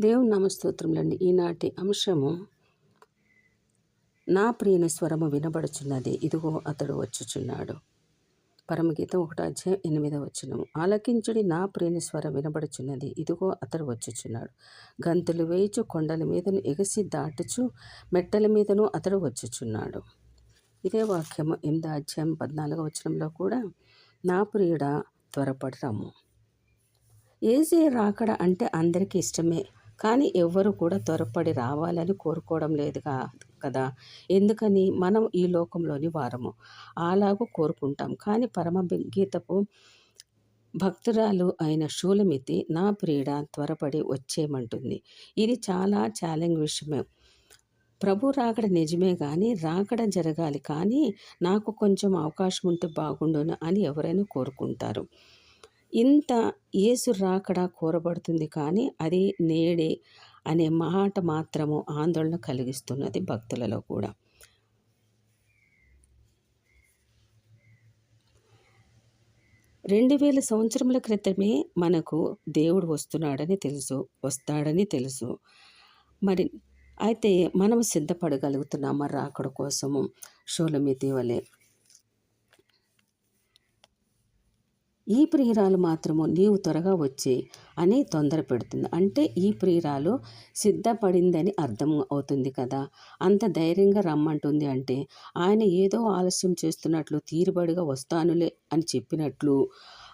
దేవుని నామస్తోత్రములండి ఈనాటి అంశము నా ప్రియుని స్వరము వినబడుచున్నది. ఇదిగో అతడు వచ్చుచున్నాడు. పరమగీతం ఒకటి అధ్యాయం ఎనిమిదవ వచ్చినము ఆలకించుడి నా ప్రియుని స్వరం వినబడుచున్నది. ఇదిగో అతడు వచ్చుచున్నాడు. గంతులు వేయుచు కొండల మీదను ఎగసి దాటుచు మెట్టల మీదను అతడు వచ్చుచున్నాడు. ఇదే వాక్యము ఎనిమిది అధ్యాయం పద్నాలుగో వచనంలో కూడా నా ప్రియుడ త్వరపడి ఏజే రాకడ అంటే అందరికీ ఇష్టమే. కానీ ఎవ్వరు కూడా త్వరపడి రావాలని కోరుకోవడం లేదు కదా. ఎందుకని? మనం ఈ లోకంలోని వారము. అలాగూ కోరుకుంటాం. కానీ పరమ గీతపు భక్తురాలు అయిన శూలమితి నా ప్రియుడ త్వరపడి వచ్చేయమంటుంది ఇది చాలా ఛాలెంజ్ విషయమే. ప్రభు రాకడ నిజమే కానీ రాకడ జరగాలి కానీ నాకు కొంచెం అవకాశం ఉంటే బాగుండును అని ఎవరైనా కోరుకుంటారు. ఇంత యేసు రాకడ కోరబడుతుంది కానీ అది నేడే అనే మాట మాత్రము ఆందోళన కలిగిస్తున్నది భక్తులలో కూడా. రెండు వేల సంవత్సరముల క్రితమే మనకు దేవుడు వస్తున్నాడని తెలుసు వస్తాడని తెలుసు. మరి అయితే మనం సిద్ధపడగలుగుతున్నామా రాకడ కోసము? షోలమితి వలె ఈ ప్రియురాలు మాత్రము నీవు త్వరగా వచ్చి అని తొందర పెడుతుంది. అంటే ఈ ప్రియురాలు సిద్ధపడిందని అర్థం అవుతుంది కదా. అంత ధైర్యంగా రమ్మంటుంది అంటే ఆయన ఏదో ఆలస్యం చేస్తున్నట్లు తీరుబడిగా వస్తానులే అని చెప్పినట్లు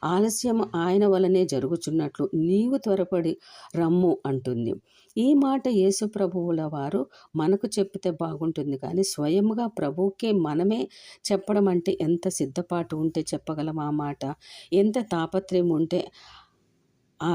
ఆలస్యం ఆయన వలనే జరుగుచున్నట్లు నీవు త్వరపడి రమ్ము అంటుంది. ఈ మాట యేసు ప్రభువుల వారు మనకు చెప్పితే బాగుంటుంది. కానీ స్వయంగా ప్రభువుకే మనమే చెప్పడం అంటే ఎంత సిద్ధపాటు ఉంటే చెప్పగలం ఆ మాట? ఎంత తాపత్రయం ఉంటే ఆ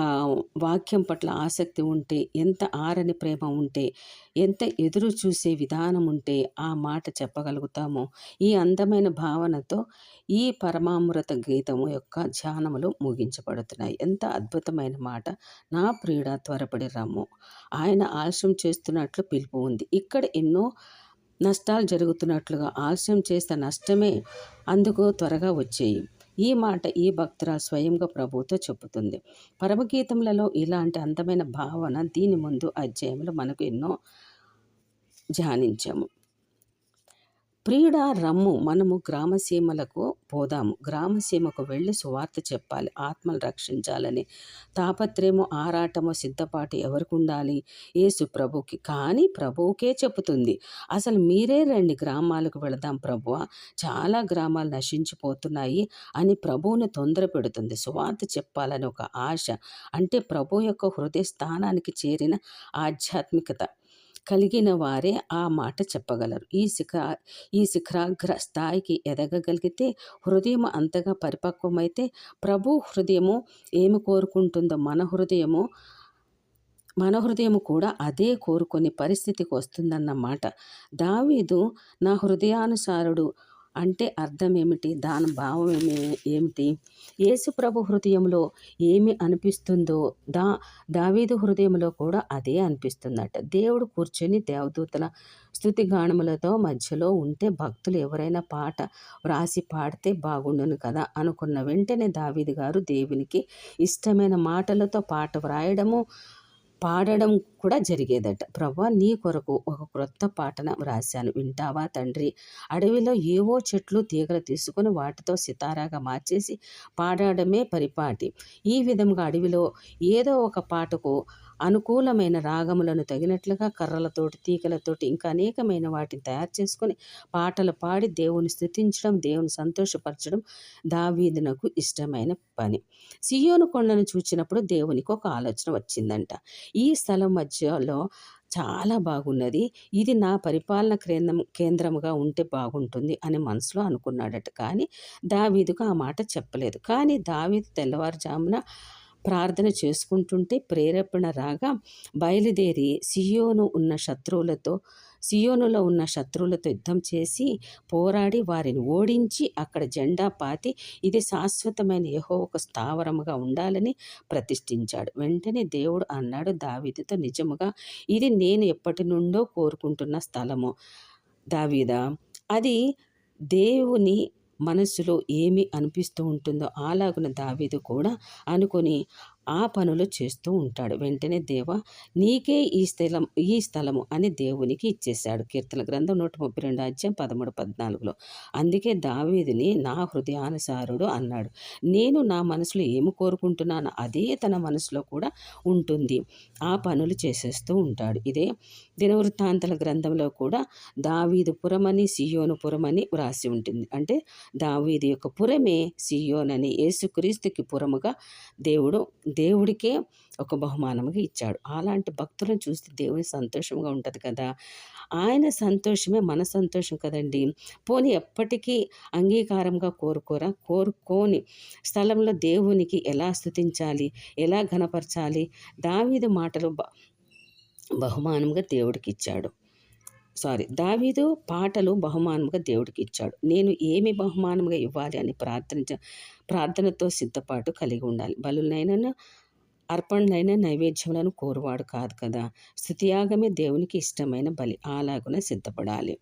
వాక్యం పట్ల ఆసక్తి ఉంటే ఎంత ఆరని ప్రేమ ఉంటే ఎంత ఎదురు చూసే విధానం ఉంటే ఆ మాట చెప్పగలుగుతామో ఈ అందమైన భావనతో ఈ పరమామృత గీతము యొక్క ధ్యానములు ముగించబడుతున్నాయి. ఎంత అద్భుతమైన మాట. నా ప్రియుడ త్వరపడి రమ్ము. ఆయన ఆలస్యం చేస్తున్నట్లు పిలుపు ఉంది. ఇక్కడ ఎన్నో నష్టాలు జరుగుతున్నట్లుగా ఆలస్యం చేస్తే నష్టమే అందుకు త్వరగా వచ్చేయి. ఈ మాట ఈ భక్తురా స్వయంగా ప్రభుతో చెబుతుంది. పరమగీతములలో ఇలాంటి అందమైన భావన దీని ముందు అధ్యాయంలో మనకు ఎన్నో ధ్యానించాము. ప్రియుడ రమ్ము మనము గ్రామసీమలకు పోదాము. గ్రామసీమకు వెళ్ళి సువార్త చెప్పాలి ఆత్మలు రక్షించాలని. తాపత్రయము ఆరాటము సిద్ధపాటు ఎవరికి ఉండాలి ఏసు ప్రభుకి. కానీ ప్రభువుకే చెబుతుంది అసలు మీరే రండి గ్రామాలకు వెళదాం ప్రభువ. చాలా గ్రామాలు నశించిపోతున్నాయి అని ప్రభువుని తొందర పెడుతుంది. సువార్త చెప్పాలని ఒక ఆశ అంటే ప్రభు యొక్క హృదయ స్థానానికి చేరిన ఆధ్యాత్మికత. కలిగిన వారే ఆ మాట చెప్పగలరు. ఈ శిఖ ఈ శిఖరాగ్ర స్థాయికి ఎదగగలిగితే హృదయం అంతగా పరిపక్వమైతే ప్రభు హృదయము ఏమి కోరుకుంటుందో మన హృదయము మన హృదయం కూడా అదే కోరుకునే పరిస్థితికి వస్తుందన్నమాట. దావీదు నా హృదయానుసారుడు అంటే అర్థం ఏమిటి? దాని భావం ఏమి ఏమిటి? యేసుప్రభు హృదయంలో ఏమి అనిపిస్తుందో దా దావీదు హృదయంలో కూడా అదే అనిపిస్తుందట. దేవుడు కూర్చొని దేవదూతల స్థుతి గానములతో మధ్యలో ఉంటే భక్తులు ఎవరైనా పాట వ్రాసి పాడితే బాగుండును కదా అనుకున్న వెంటనే దావీదు గారు దేవునికి ఇష్టమైన మాటలతో పాట వ్రాయడము పాడడం కూడా జరిగేదట. ప్రభా నీ కొరకు ఒక క్రొత్త పాటన వ్రాశాను. వింటావా తండ్రి? అడవిలో ఏవో చెట్లు తీగలు తీసుకొని వాటితో సితారాగా మార్చేసి పాడడమే పరిపాటి. ఈ విధంగా అడవిలో ఏదో ఒక పాటకు అనుకూలమైన రాగములను తగినట్లుగా కర్రలతోటి తీగలతోటి ఇంకా అనేకమైన వాటిని తయారు చేసుకొని పాటలు పాడి దేవుని స్థుతించడం దేవుని సంతోషపరచడం దావీదునకు ఇష్టమైన పని. సియోను కొండను చూచినప్పుడు దేవునికి ఒక ఆలోచన వచ్చిందంట. ఈ స్థలం మధ్యలో చాలా బాగున్నది. ఇది నా పరిపాలన కేంద్రం కేంద్రముగా ఉంటే బాగుంటుంది అని మనసులో అనుకున్నాడట. కానీ దావీదుకు ఆ మాట చెప్పలేదు. కానీ దావీదు తెల్లవారుజామున ప్రార్థన చేసుకుంటుంటే ప్రేరేపణ రాగా బయలుదేరి సియోను ఉన్న శత్రువులతో సియోనులో ఉన్న శత్రువులతో యుద్ధం చేసి పోరాడి వారిని ఓడించి అక్కడ జెండా పాతి ఇది శాశ్వతమైన యహో ఒక స్థావరముగా ఉండాలని ప్రతిష్ఠించాడు. వెంటనే దేవుడు అన్నాడు దావీదుతో నిజముగా ఇది నేను ఎప్పటి నుండో కోరుకుంటున్న స్థలము. దావీదా అది దేవుని మనసులో ఏమి అనిపిస్తూ ఉంటుందో అలాగున దావీదు కూడా అనుకొని ఆ పనులు చేస్తూ ఉంటాడు. వెంటనే దేవ నీకే ఈ స్థలం ఈ స్థలము అని దేవునికి ఇచ్చేశాడు. కీర్తన గ్రంథం నూట ముప్పై రెండు అధ్యాయం పదమూడు పద్నాలుగులో. అందుకే దావీదిని నా హృదయానుసారుడు అన్నాడు. నేను నా మనసులో ఏమి కోరుకుంటున్నాను అదే తన మనసులో కూడా ఉంటుంది. ఆ పనులు చేసేస్తూ ఉంటాడు. ఇదే దినవృత్తాంతల గ్రంథంలో కూడా దావీదు పురమని సియోను పురమని వ్రాసి ఉంటుంది. అంటే దావీది యొక్క పురమే సియోనని యేసుక్రీస్తుకి పురముగా దేవుడు దేవుడికే ఒక బహుమానముగా ఇచ్చాడు. అలాంటి భక్తులను చూస్తే దేవుని సంతోషంగా ఉంటుంది కదా. ఆయన సంతోషమే మన సంతోషం కదండి. పోనీ ఎప్పటికీ అంగీకారంగా కోరుకోరా? కోరుకోని స్థలంలో దేవునికి ఎలా స్థుతించాలి? ఎలా ఘనపరచాలి? దావీదు మాటలు బహుమానంగా దేవుడికి ఇచ్చాడు సారీ దావీదు పాటలు బహుమానంగా దేవుడికి ఇచ్చాడు నేను ఏమి బహుమానంగా ఇవ్వాలి అని ప్రార్థన ప్రార్థనతో సిద్ధపాటు కలిగి ఉండాలి. బలులైన అర్పణలైన నైవేద్యములను కోరువాడు కాదు కదా. స్థుతియాగమే దేవునికి ఇష్టమైన బలి. అలాగున సిద్ధపడాలి.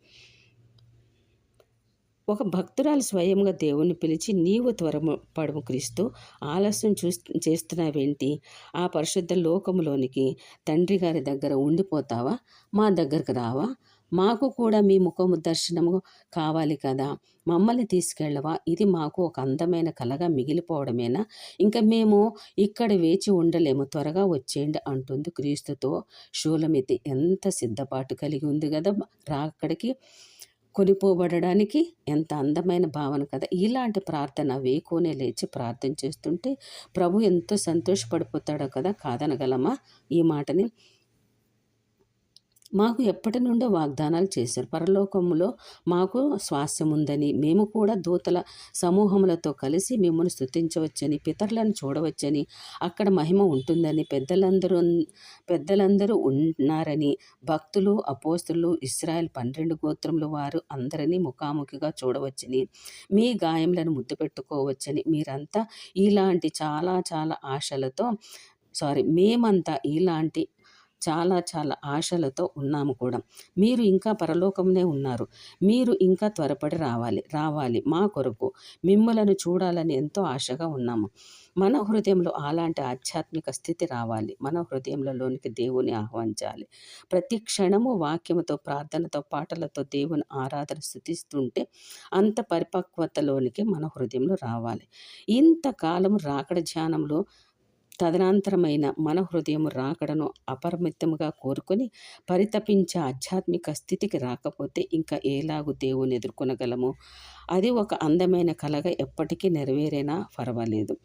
ఒక భక్తురాలు స్వయంగా దేవుణ్ణి పిలిచి నీవు త్వరము పడము క్రీస్తు ఆలస్యం చూ చేస్తున్నావేంటి? ఆ పరిశుద్ధ లోకములోనికి తండ్రి గారి దగ్గర ఉండిపోతావా? మా దగ్గరకు రావా? మాకు కూడా మీ ముఖము దర్శనము కావాలి కదా. మమ్మల్ని తీసుకెళ్ళవా? ఇది మాకు ఒక అందమైన కలగా మిగిలిపోవడమేనా? ఇంకా మేము ఇక్కడ వేచి ఉండలేము. త్వరగా వచ్చేయండి అంటుంది క్రీస్తుతో శూలమితి ఎంత సిద్ధపాటు కలిగి ఉంది కదా! రా అక్కడికి. కొనిపోబడడానికి ఎంత అందమైన భావన కదా. ఇలాంటి ప్రార్థన వేకోనే లేచి ప్రార్థన చేస్తుంటే ప్రభు ఎంతో సంతోషపడిపోతాడో కదా కాదనగలమా ఈ మాటని? మాకు ఎప్పటి నుండో వాగ్దానాలు చేశారు. పరలోకములో మాకు స్వాస్థ్యం ఉందని మేము కూడా దూతల సమూహములతో కలిసి మిమ్మల్ని స్థుతించవచ్చని పితరులను చూడవచ్చని అక్కడ మహిమ ఉంటుందని పెద్దలందరూ పెద్దలందరూ ఉన్నారని భక్తులు అపోస్తులు ఇస్రాయల్ పన్నెండు గోత్రముల వారు అందరినీ ముఖాముఖిగా చూడవచ్చని మీ గాయములను ముద్దు పెట్టుకోవచ్చని మీరంతా ఇలాంటి చాలా చాలా ఆశలతో సారీ మేమంతా ఇలాంటి చాలా చాలా ఆశలతో ఉన్నాము కూడా. మీరు ఇంకా పరలోకంలో ఉన్నారు. మీరు ఇంకా త్వరపడి రావాలి రావాలి మా కొరకు. మిమ్మలను చూడాలని ఎంతో ఆశగా ఉన్నాము. మన హృదయంలో అలాంటి ఆధ్యాత్మిక స్థితి రావాలి. మన హృదయంలోనికి దేవుని ఆహ్వానించాలి. ప్రతి క్షణము వాక్యముతో ప్రార్థనతో పాటలతో దేవుని ఆరాధన స్థుతిస్తుంటే అంత పరిపక్వతలోనికి మన హృదయంలో రావాలి. ఇంతకాలం రాకడ ధ్యానంలో తదనంతరమైన మన హృదయం రాకడను అపరిమితముగా కోరుకొని పరితపించే ఆధ్యాత్మిక స్థితికి రాకపోతే ఇంకా ఏలాగు దేవుని ఎదుర్కొనగలము? అది ఒక అందమైన కలగా ఎప్పటికీ నెరవేరేనా? పర్వాలేదు.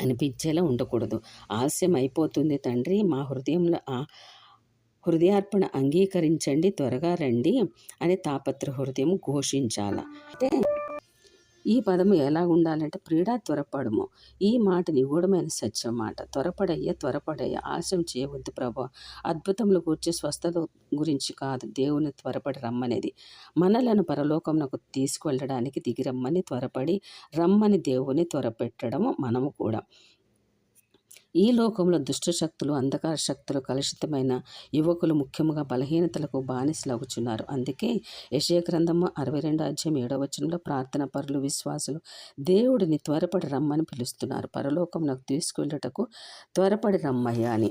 అనిపించేలా ఉండకూడదు. ఆలస్యం అయిపోతుంది తండ్రి. మా హృదయంలో ఆ హృదయార్పణ అంగీకరించండి త్వరగా రండి అని తాపత్ర హృదయం ఘోషించాల. అంటే ఈ పదము ఎలా ఉండాలంటే ప్రీడా త్వరపడము. ఈ మాట నిగూఢమైన సత్యం మాట. త్వరపడయ్య త్వరపడయ్య. ఆశం చేయవద్దు ప్రభా. అద్భుతములు కూర్చి స్వస్థత గురించి కాదు. దేవుని త్వరపడి రమ్మనేది. మనలను పరలోకమునకు తీసుకువెళ్ళడానికి దిగిరమ్మని త్వరపడి రమ్మని దేవుని త్వరపెట్టడము మనము కూడా. ఈ లోకంలో దుష్టశక్తులు అంధకార శక్తులు కలుషితమైన యువకులు ముఖ్యంగా బలహీనతలకు బానిసలవుచున్నారు. అందుకే యశయగ్రంథము అరవై రెండు అధ్యాయం ఏడవ వచనంలో ప్రార్థన పరులు విశ్వాసులు దేవుడిని త్వరపడి రమ్మని పిలుస్తున్నారు. పరలోకం నాకు తీసుకెళ్ళటకు త్వరపడి రమ్మయ్యా అని.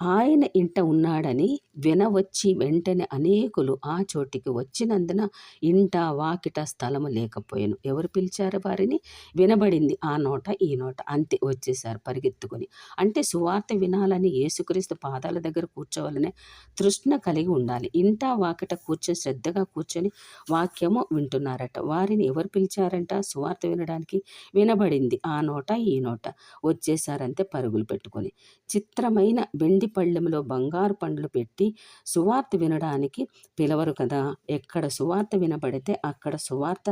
ఆయన ఇంట ఉన్నాడని వినవచ్చి వెంటనే అనేకులు ఆ చోటికి వచ్చినందున ఇంట వాకిట స్థలము లేకపోయాను. ఎవరు పిలిచారు వారిని? వినబడింది ఆ నోట ఈ నోట. అంతే వచ్చేసారు పరిగెత్తుకొని. అంటే సువార్త వినాలని యేసుక్రీస్తు పాదాల దగ్గర కూర్చోవాలనే తృష్ణ కలిగి ఉండాలి. ఇంట వాకిట కూర్చొని శ్రద్ధగా కూర్చొని వాక్యము వింటున్నారట. వారిని ఎవరు పిలిచారంట? సువార్త వినడానికి వినబడింది ఆ నోట ఈ నోట. వచ్చేసారంతే పరుగులు పెట్టుకొని. చిత్రమైన వెండి వెండి పళ్ళెంలో బంగారు పండ్లు పెట్టి సువార్త వినడానికి పిలవరు కదా? ఎక్కడ సువార్త వినబడితే అక్కడ సువార్త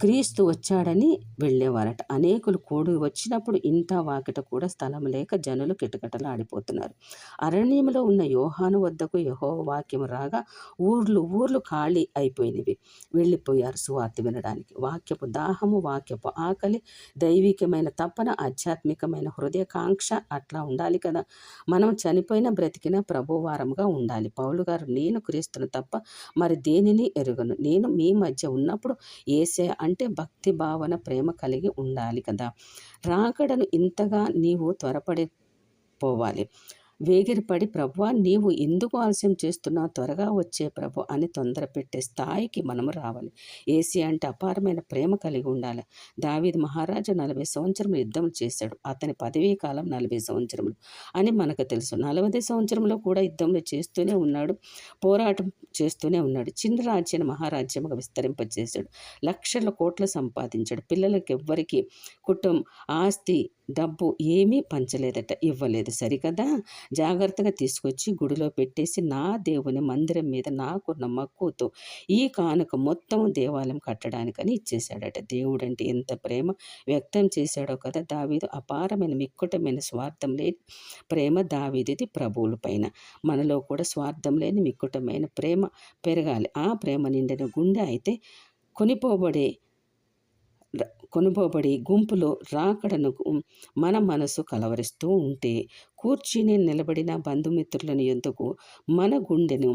క్రీస్తు వచ్చాడని వెళ్ళేవారట. అనేకులు కూడి వచ్చినప్పుడు ఇంత వాకిట కూడా స్థలం లేక జనులు కిటకిటలాడిపోతున్నారు. అరణ్యంలో ఉన్న యోహాను వద్దకు యహో వాక్యం రాగా ఊర్లు ఊర్లు ఖాళీ అయిపోయినవి. వెళ్ళిపోయారు సువార్త వినడానికి. వాక్యపు దాహము వాక్యపు ఆకలి దైవికమైన తప్పన ఆధ్యాత్మికమైన హృదయకాంక్ష అట్లా ఉండాలి కదా. మనం చనిపోయిన బ్రతికిన ప్రభువారంగా ఉండాలి. పౌలు గారు నేను క్రీస్తును తప్ప మరి దేనిని ఎరుగను? నేను మీ మధ్య ఉన్నప్పుడు ఏసే అంటే భక్తి భావన ప్రేమ కలిగి ఉండాలి కదా. రాకడను ఇంతగా నీవు త్వరపడి పోవాలి వేగిరపడి ప్రభు నీవు ఎందుకు ఆలస్యం చేస్తున్నా? త్వరగా వచ్చే ప్రభు అని తొందర పెట్టే స్థాయికి మనము రావాలి. ఏసీ అంటే అపారమైన ప్రేమ కలిగి ఉండాలి. దావీద్ మహారాజు నలభై సంవత్సరములు యుద్ధం చేశాడు. అతని పదవీ కాలం నలభై సంవత్సరములు అని మనకు తెలుసు. నలభై సంవత్సరంలో కూడా యుద్ధంలో చేస్తూనే ఉన్నాడు. పోరాటం చేస్తూనే ఉన్నాడు. చిన్న రాజ్యాన్ని మహారాజ్యముగా విస్తరింపజేశాడు. లక్షల కోట్లు సంపాదించాడు. పిల్లలకి ఎవ్వరికి కుటుంబం ఆస్తి డబ్బు ఏమీ పంచలేదట ఇవ్వలేదు. సరికదా? జాగ్రత్తగా తీసుకొచ్చి గుడిలో పెట్టేసి నా దేవుని మందిరం మీద నాకున్న మక్కువతో ఈ కానుక మొత్తం దేవాలయం కట్టడానికని ఇచ్చేశాడట. దేవుడు అంటే ఎంత ప్రేమ వ్యక్తం చేశాడో కదా దావీదు. అపారమైన మిక్కుటమైన స్వార్థం లేని ప్రేమ దావీదిది ప్రభువుల పైన. మనలో కూడా స్వార్థం లేని మిక్కుటమైన ప్రేమ పెరగాలి. ఆ ప్రేమ నిండిన గుండె అయితే కొనిపోబడే కొనుబోబడి గుంపులో రాకడను మన మనసు కలవరిస్తూ ఉంటే కూర్చుని నిలబడిన బంధుమిత్రులను ఎందుకు మన గుండెను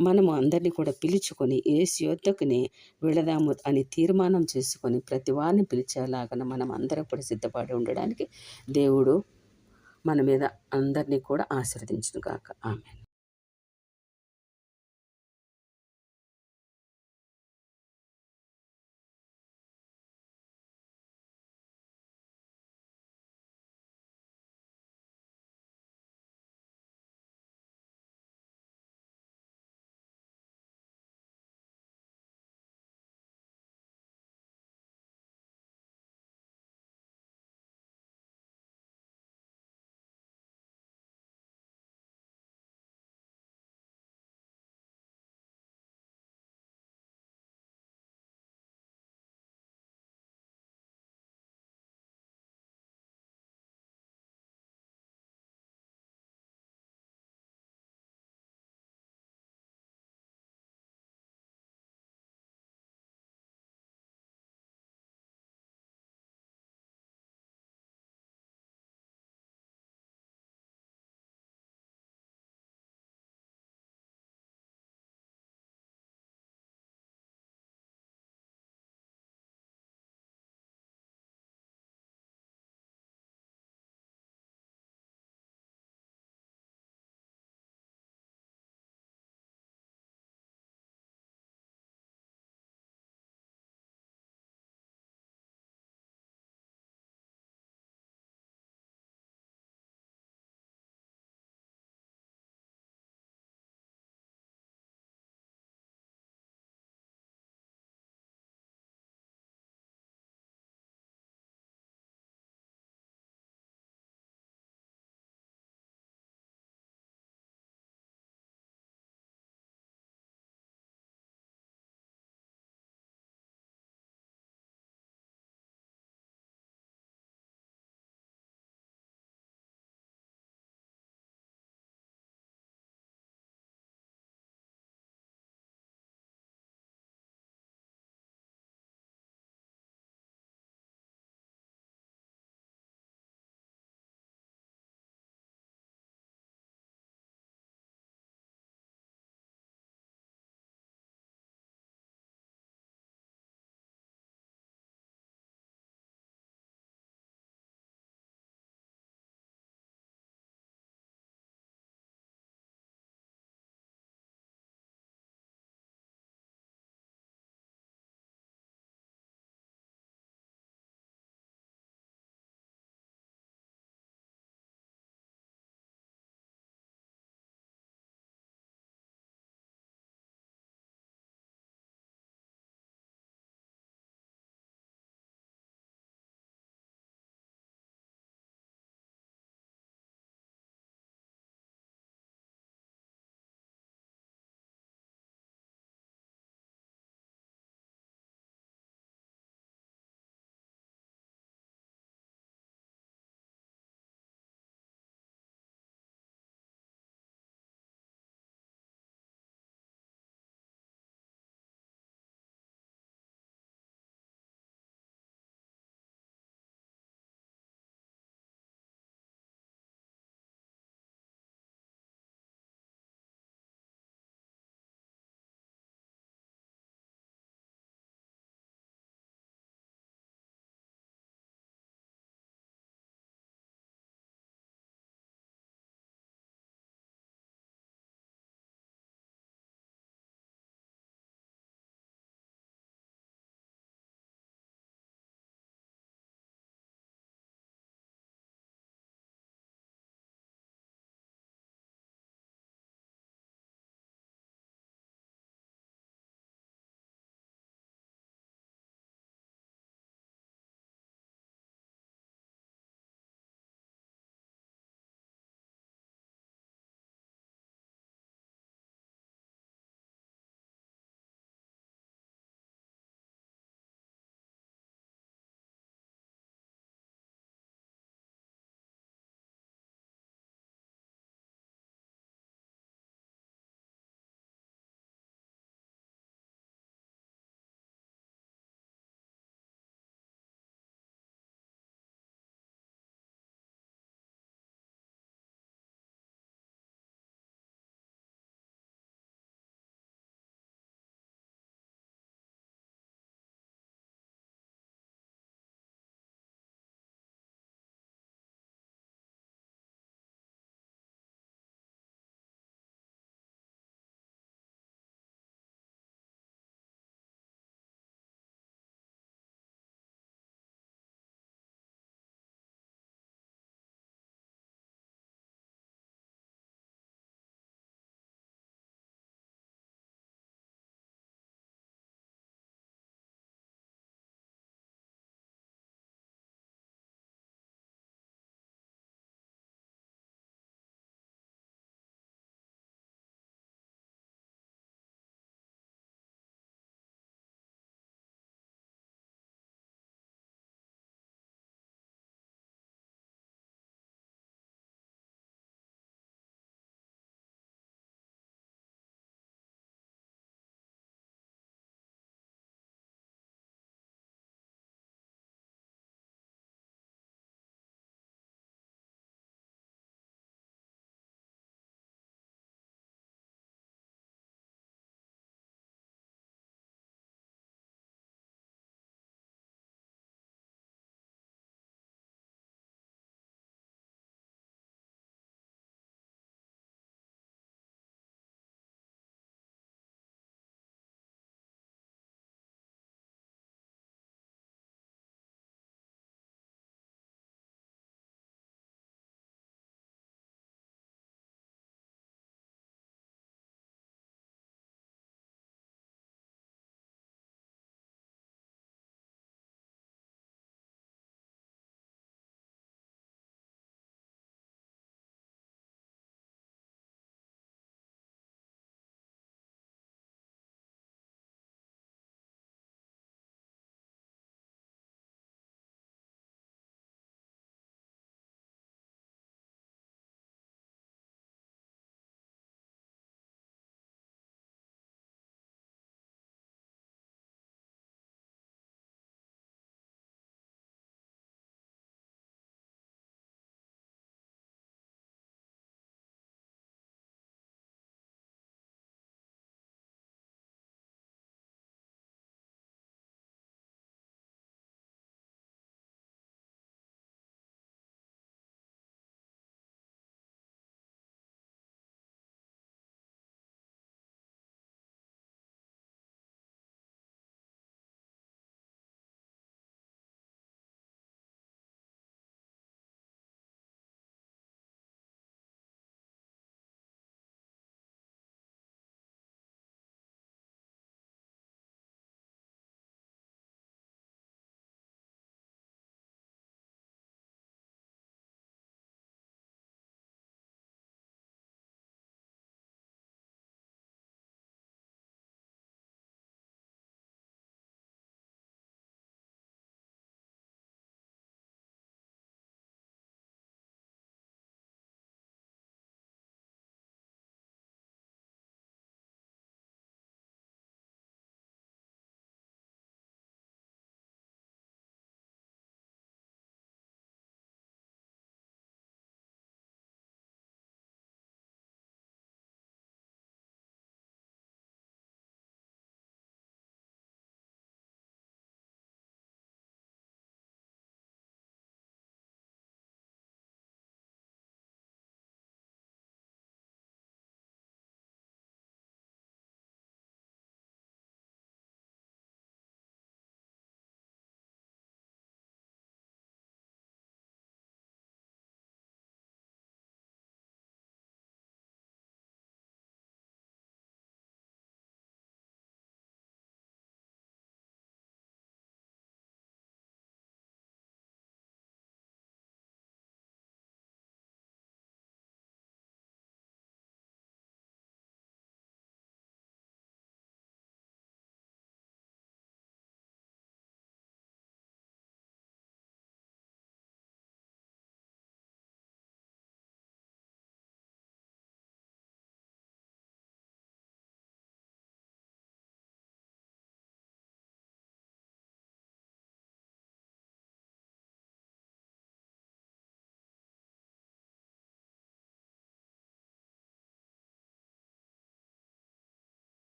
మనము అందరినీ కూడా పిలుచుకొని ఏసు యొద్దకునే వెళదాము అని తీర్మానం చేసుకొని ప్రతి వారిని పిలిచేలాగా మనం అందరం కూడా సిద్ధపడి ఉండడానికి దేవుడు మన మీద అందరినీ కూడా ఆశీర్వదించును కాక ఆమె